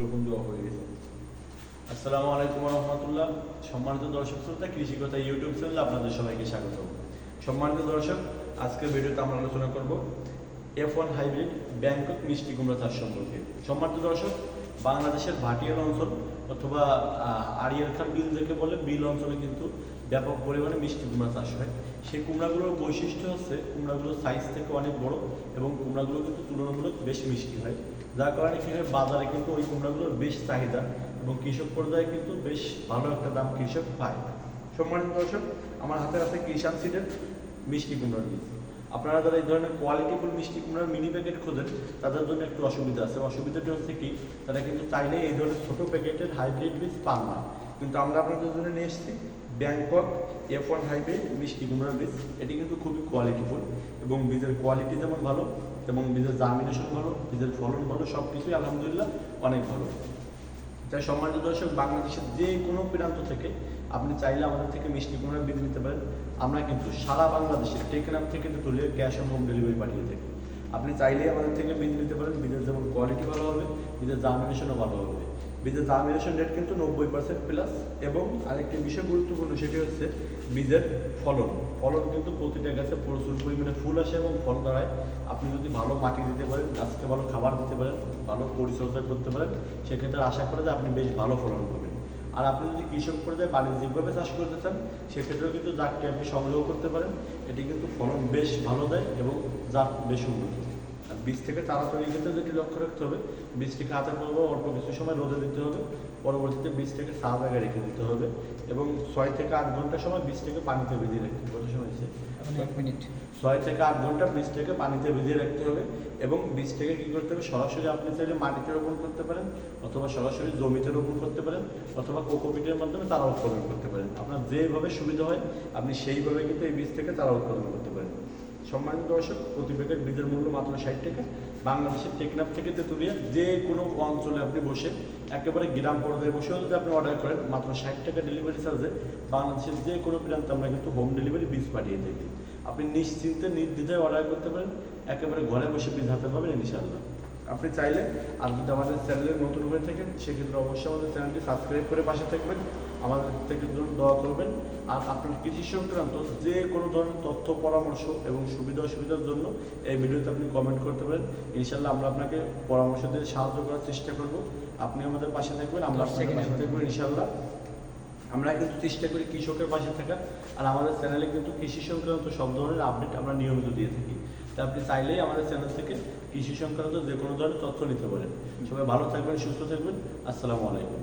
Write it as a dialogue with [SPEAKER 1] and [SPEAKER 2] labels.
[SPEAKER 1] এরকম দেওয়া হয়ে গেছে। আসসালামু আলাইকুম রহমতুল্লাহ। সম্মানিত দর্শক শ্রোতা, কৃষিকতা ইউটিউব চ্যানেলে আপনাদের সবাইকে স্বাগত। সম্মানিত দর্শক, আজকের ভিডিওতে আমরা আলোচনা করব এফ ওয়ান হাইব্রিড ব্যাংকক মিষ্টি কুমড়া চাষ সম্পর্কে। সম্মানিত দর্শক, বাংলাদেশের ভাটিয়াল অঞ্চল অথবা খান বিল থেকে বলে, বিল অঞ্চলে কিন্তু ব্যাপক পরিমাণে মিষ্টি কুমড়া চাষ হয়। সেই কুমড়াগুলোর বৈশিষ্ট্য হচ্ছে, কুমড়াগুলোর সাইজ থেকে অনেক বড় এবং কুমড়াগুলো কিন্তু তুলনামূলক বেশ মিষ্টি হয়। যার কারণে হয় বাজারে কিন্তু ওই কুমড়াগুলোর বেশ চাহিদা এবং কৃষক পর্যায়ে কিন্তু বেশ ভালো একটা দাম কৃষক পায়। সম্মানিত দর্শক, আমার হাতে আছে কিষান সিডের মিষ্টি কুমড়ার বীজ। আপনারা যারা এই ধরনের কোয়ালিটিফুল মিষ্টি কুমড়ার মিনি প্যাকেট খোঁজেন, তাদের জন্য একটু অসুবিধা আছে। অসুবিধাটা হচ্ছে কি, তারা কিন্তু চাইলে এই ধরনের ছোট প্যাকেটের হাইব্রিড বীজ পান না। কিন্তু আমরা আপনাদের জন্য নিয়ে এসেছি ব্যাংকক এফ ওয়ান হাইব্রিড মিষ্টি কুমড়ার বীজ এটি কিন্তু খুবই কোয়ালিটিফুল এবং বীজের কোয়ালিটি যেমন ভালো এবং বীজের জার্মিনেশন ভালো বীজের ফলন ভালো সব কিছুই আলহামদুলিল্লাহ অনেক ভালো। তাই সম্মানিত দর্শক, বাংলাদেশের যে কোনো প্রান্ত থেকে আপনি চাইলে আমাদের থেকে মিষ্টি কুমড়ার বীজ নিতে পারেন। আমরা কিন্তু সারা বাংলাদেশে টেকনাম থেকে তুলে ক্যাশ অন হোম ডেলিভারি পাঠিয়ে থাকি। আপনি চাইলেই আমাদের থেকে বীজ নিতে পারেন। বীজের যেমন কোয়ালিটি ভালো হবে বীজের জার্মিনেশনও ভালো হবে। বীজের জার্মিনেশন রেট কিন্তু নব্বই পার্সেন্ট প্লাস এবং আরেকটি বিষয় গুরুত্বপূর্ণ সেটি হচ্ছে বীজের ফলন। ফলন কিন্তু প্রতিটা গাছে প্রচুর পরিমাণে ফুল আসে এবং ফল দাঁড়ায় আপনি যদি ভালো মাটি দিতে পারেন, গাছকে ভালো খাবার দিতে পারেন, ভালো পরিচর্যা করতে পারেন, সেক্ষেত্রে আশা করে যে আপনি বেশ ভালো ফলন পাবেন। আর আপনি যদি কৃষক পর্যায়ে বাণিজ্যিকভাবে চাষ করতে চান, সেক্ষেত্রেও কিন্তু জাতটি আপনি সংগ্রহ করতে পারেন। এটি কিন্তু ফলন বেশ ভালো দেয় এবং জাত বেশ উন্নত। বীজ থেকে চারা তৈরির ক্ষেত্রে যেটি লক্ষ্য রাখতে হবে বীজটিকে হাতে করব অল্প কিছু সময় রোদে দিতে হবে পরবর্তীতে বীজটাকে চা জায়গায় রেখে দিতে হবে এবং ছয় থেকে আট ঘণ্টা সময় বীজটাকে পানিতে ভিজিয়ে রাখতে হবে। কত সময়
[SPEAKER 2] এক মিনিট।
[SPEAKER 1] ছয় থেকে আট ঘণ্টা বীজটাকে পানিতে ভিজিয়ে রাখতে হবে এবং বীজটাকে কী করতে হবে? সরাসরি আপনি চাইলে মাটিতে রোপণ করতে পারেন অথবা সরাসরি জমিতে রোপণ করতে পারেন অথবা কোকোপিটের মাধ্যমে তারা উৎপাদন করতে পারেন। আপনার যেভাবে সুবিধা হয় আপনি সেইভাবে কিন্তু এই বীজ থেকে তারা উৎপাদন করতে পারেন। সম্মানিত দর্শক প্রতি প্যাকেট বীজের মূল্য মাত্র ষাট টাকা। বাংলাদেশের টেকনাফ থেকে তেতুলিয়া যে কোনো অঞ্চলে আপনি বসে, একেবারে গ্রাম পর্যায়ে বসেও যদি আপনি অর্ডার করেন, মাত্র ষাট টাকা ডেলিভারি চার্জে বাংলাদেশের যে কোনো প্রান্তে আমরা কিন্তু হোম ডেলিভারি বীজ পাঠিয়ে থাকি আপনি নিশ্চিন্তে নির্দ্বিধায় অর্ডার করতে পারেন, একেবারে ঘরে বসে বীজ হাতে পাবেন ইনশাআল্লাহ। আপনি চাইলে, আর যদি আমাদের চ্যানেলে নতুন হয়ে থাকেন, সেক্ষেত্রে অবশ্যই আমাদের চ্যানেলটি সাবস্ক্রাইব করে পাশে থাকবেন। আমাদের থেকে দোয়া করবেন। আর আপনার কৃষি সংক্রান্ত যে কোনো ধরনের তথ্য পরামর্শ এবং সুবিধা অসুবিধার জন্য এই ভিডিওতে আপনি কমেন্ট করতে পারেন। ইনশাল্লাহ আমরা আপনাকে পরামর্শ দিয়ে সাহায্য করার চেষ্টা করব। আপনি আমাদের পাশে থাকবেন আমরা পাশে। থাকব ইনশাল্লাহ আমরা কিন্তু চেষ্টা করি কৃষকের পাশে থাকা আর আমাদের চ্যানেলে কিন্তু কৃষি সংক্রান্ত সব ধরনের আপডেট আমরা নিয়মিত দিয়ে থাকি। তা আপনি চাইলেই আমাদের চ্যানেল থেকে কৃষি সংক্রান্ত যে কোনো ধরনের তথ্য নিতে পারেন। সবাই ভালো থাকবেন সুস্থ থাকবেন। আসসালামু আলাইকুম।